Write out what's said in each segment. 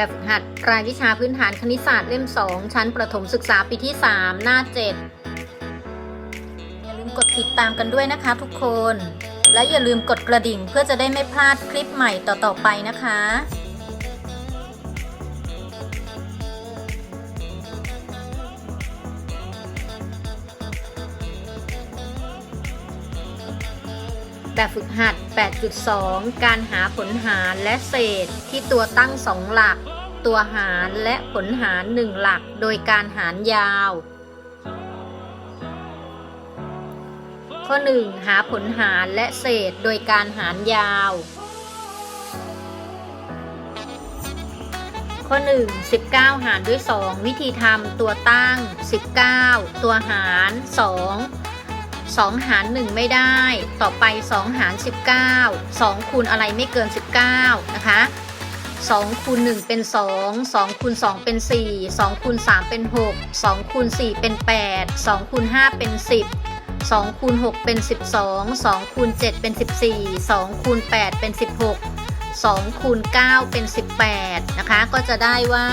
แบบฝึกหัด รายวิชาพื้นฐานคณิตศาสตร์เล่ม 2 ชั้นประถมศึกษาปีที่ 3 หน้า 7 อย่าลืมกดติดตามกันด้วยนะคะทุกคน และอย่าลืมกดกระดิ่งเพื่อจะได้ไม่พลาดคลิปใหม่ต่อๆไปนะคะแบบฝึกหัด 8.2 การหาผลหารและเศษที่ตัวตั้ง2หลัก ตัวหารและผลหาร1หลักโดยการหารยาว ข้อ 1 หาผลหารและเศษโดยการหารยาว ข้อ 1 19 หารด้วย 2 วิธีทำตัวตั้ง 19 ตัวหาร 2 2 หาร 1 ไม่ได้ ต่อไป 2 หาร 19 2 คูณอะไรไม่เกิน 19 นะคะ 2คูณ1เป็น 2 2คูณ2เป็น 4 2คูณ3เป็น 6 2คูณ4เป็น 8 2คูณ5เป็น 10 2คูณ6เป็น 12 2คูณ7เป็น 14 2คูณ8เป็น 16 2คูณ9เป็น 18 นะคะ ก็จะได้ว่า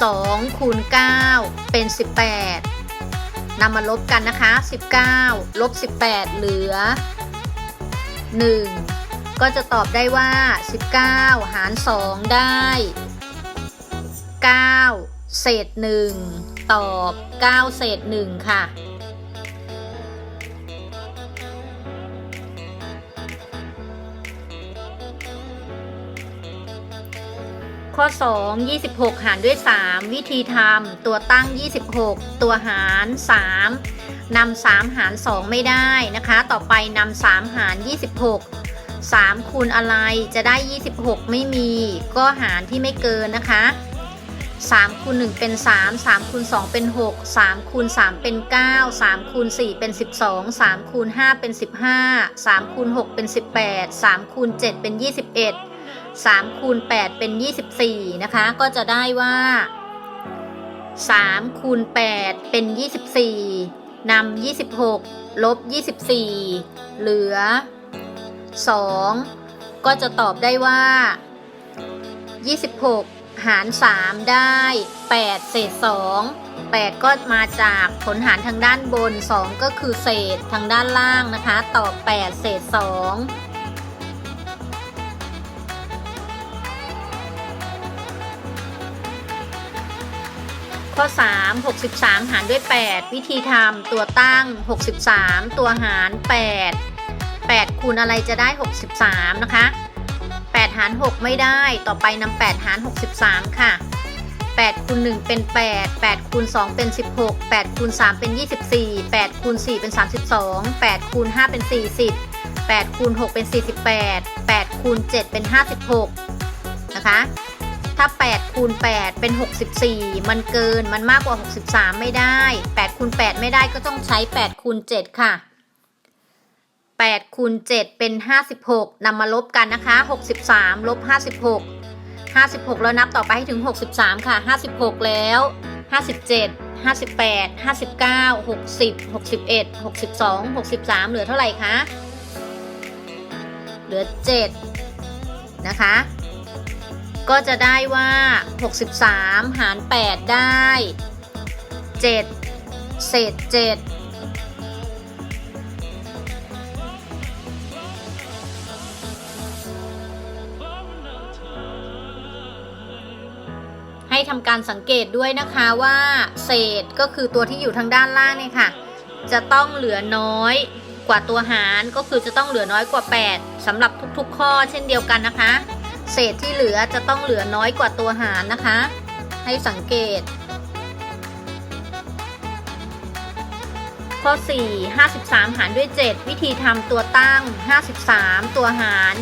2คูณ9เป็น 18นำมาลบกันนะคะ 19 ลบ 18 เหลือ 1 ก็จะตอบได้ว่า 19 หาร 2 ได้ 9 เศษ 1 ตอบ 9 เศษ 1 ค่ะ ข้อ 2 26 หารด้วย 3 วิธีทำตัวตั้ง 26 ตัวหาร 3นำ3 หาร 2 ไม่ได้นะคะ ต่อไปนำ3 หาร 26 3คูณอะไรจะได้ 26 ไม่มี ก็หารที่ไม่เกินนะคะ3คูณ1เป็น 3 3คูณ2เป็น 6 3คูณ3เป็น 9 3คูณ4เป็น 12 3คูณ5เป็น 15 3คูณ6เป็น 18 3คูณ7เป็น 21 3คูณ8เป็น 24 นะคะ ก็จะได้ว่า3คูณ8เป็น 24นำ26 ลบ 24 เหลือ 2 ก็จะตอบได้ว่า 26 หาร 3 ได้ 8 เศษ 2 8 ก็มาจากผลหารทางด้านบน 2 ก็คือเศษทางด้านล่างนะคะ ตอบ 8 เศษ 2ข้อ 3 63 หารด้วย 8 วิธีทำตัวตั้ง 63 ตัวหาร 8 8คูณอะไรจะได้ 63 นะคะ 8 หาร 6 ไม่ได้ ต่อไปนำ8 หาร 63 ค่ะ 8คูณ1เป็น 8 8คูณ2เป็น 16 8คูณ3เป็น 24 8คูณ4เป็น 32 8คูณ5เป็น 40 8คูณ6เป็น 48 8คูณ7เป็น 56 นะคะ ถ้า 8คูณ8เป็น 64 มันเกินมันมากกว่า 63 ไม่ได้ 8คูณ8ไม่ได้ก็ต้องใช้ 8คูณ7ค่ะ 8คูณ7เป็น 56นำมาลบกันนะคะ 63ลบ56 56 แล้วนับต่อไปให้ถึง 63 ค่ะ 56 แล้ว 57 58 59 60 61 62 63 เหลือเท่าไหร่คะ เหลือ 7 นะคะ ก็จะได้ว่า 63 หาร 8 ได้ 7 เศษ 7 ทำการสังเกตด้วยนะคะว่าเศษก็คือตัวที่อยู่ทางด้านล่างเนี่ยค่ะ จะต้องเหลือน้อยกว่าตัวหารก็คือจะต้องเหลือน้อยกว่า 8สำหรับทุกๆ ข้อเช่นเดียวกันนะคะ เศษที่เหลือจะต้องเหลือน้อยกว่าตัวหารนะคะ ให้สังเกต ข้อ 4 53 หารด้วย 7 วิธีทำตัวตั้ง 53 ตัวหาร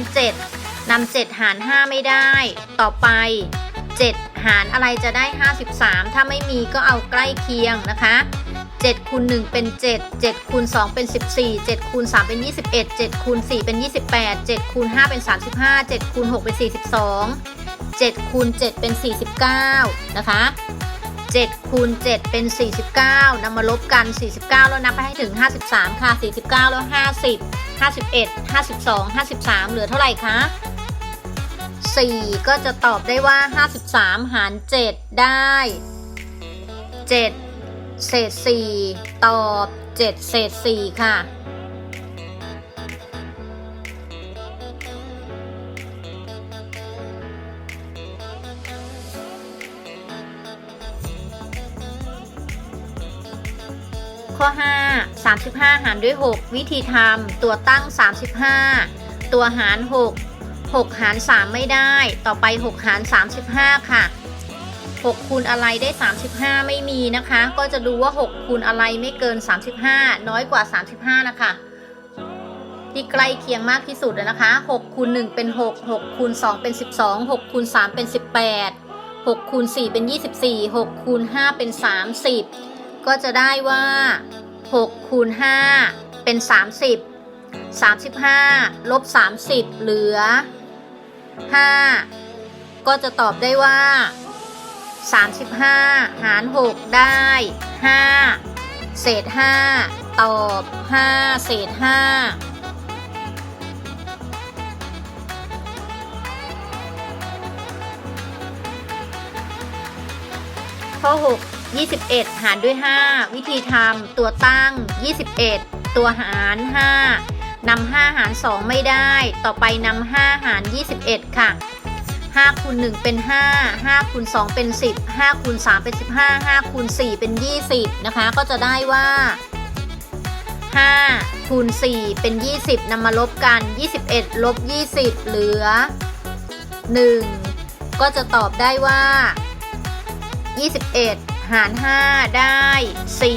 7นำ7หาร 5 ไม่ได้ ต่อไป 7 หารอะไรจะได้ 53 ถ้าไม่มีก็เอาใกล้เคียงนะคะ7คูณ1เป็น 7 7คูณ2เป็น 14 7คูณ3เป็น 21 7คูณ4เป็น 28 7คูณ5เป็น 35 7คูณ6เป็น 42 7คูณ7เป็น 49 นะคะ7คูณ7เป็น 49นำมาลบกัน 49 แล้วนับไปให้ถึง 53 ค่ะ 49 แล้ว 50 51 52 53 เหลือเท่าไหร่คะ 4 ก็จะตอบได้ว่า 53 หาร 7 ได้ 7 เศษ 4 ตอบ 7 เศษ 4 ค่ะ ข้อ 5 35 หารด้วย 6 วิธีทำตัวตั้ง 35 ตัวหาร 6 6 หาร 3 ไม่ได้ ต่อไป 6 หาร 35 ค่ะ 6 คูณอะไรได้ 35 ไม่มีนะคะ ก็จะดูว่า 6 คูณอะไรไม่เกิน 35 น้อยกว่า 35 นะคะ ที่ใกล้เคียงมากที่สุดนะคะ 6 คูณ 1 เป็น 6 6 คูณ 2 เป็น 12 6 คูณ 3 เป็น 18 6คูณ4เป็น 24 6คูณ5เป็น 30 ก็จะได้ว่า6คูณ5เป็น 30 35ลบ30 เหลือ 5 ก็จะตอบได้ว่า 35 หาร 6 ได้ 5 เศษ 5 ตอบ 5 เศษ 5ข้อ 6 21 หารด้วย 5 วิธีทำตัวตั้ง 21 ตัวหาร 5 นำ5หาร 2 ไม่ได้ ต่อไปนำ5หาร 21 ค่ะ5คูณ1เป็น 5 5คูณ2เป็น 10 5คูณ3เป็น 15 5คูณ4เป็น 20 นะคะ ก็จะได้ว่า 5คูณ4เป็น 20นำมาลบกัน 21 ลบ 20 เหลือ 1 ก็จะตอบได้ว่า 21 หาร 5 ได้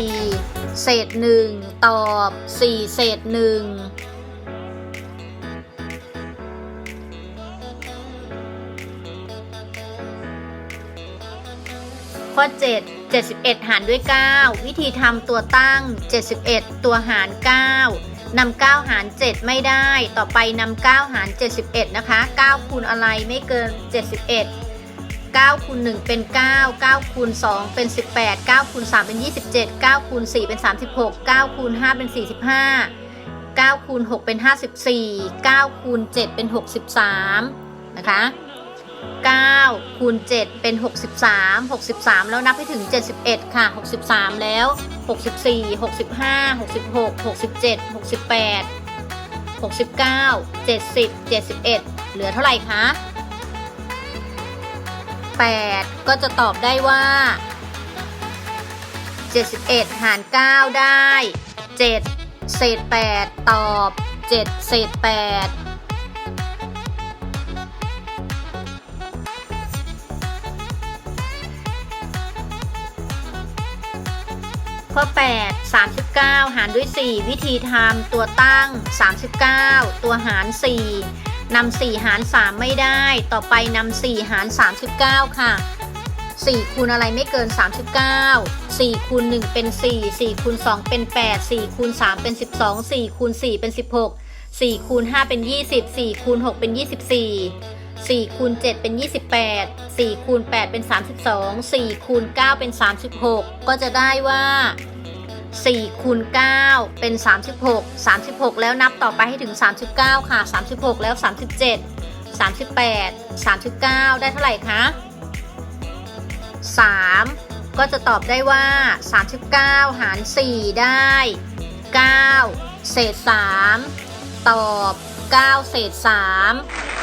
4 เศษ 1 ตอบ 4 เศษ 1 ข้อ 7 71 หารด้วย 9 วิธีทำตัวตั้ง 71 ตัวหาร 9นำ9หาร 7 ไม่ได้ ต่อไปนำ9หาร 71 นะคะ 9 คูณอะไรไม่เกิน 71 9คูณ1เป็น 9 9คูณ2เป็น 18 9คูณ3เป็น 27 9คูณ4เป็น 36 9คูณ5เป็น 45 9คูณ6เป็น 54 9คูณ7เป็น 63 นะคะ 9คูณ7เป็น 63 63 แล้วนับให้ถึง 71 ค่ะ 63 แล้ว 64 65 66 67 68 69 70 71 เหลือเท่าไหร่คะ 8 ก็จะตอบได้ว่า 71 หาร 9 ได้ 7 เศษ 8 ตอบ 7 เศษ 8 ข้อ 8 39 หารด้วย 4 วิธีทำตัวตั้ง 39 ตัวหาร 4นำ4หาร 3 ไม่ได้ ต่อไปนำ4หาร 39 ค่ะ 4 คูณอะไรไม่เกิน 39 4คูณ1เป็น 4 4คูณ2เป็น 8 4คูณ3เป็น 12 4คูณ4เป็น 16 4คูณ5เป็น 20 4คูณ6เป็น 24 4คูณ7เป็น 28 4คูณ8เป็น 32 4คูณ9เป็น 36 ก็จะได้ว่า4คูณ9เป็น 36 36 แล้วนับต่อไปให้ถึง 39 ค่ะ 36 แล้ว 37 38 39 ได้เท่าไหร่คะ 3 ก็จะตอบได้ว่า 39 หาร 4 ได้ 9 เศษ 3 ตอบ 9 เศษ 3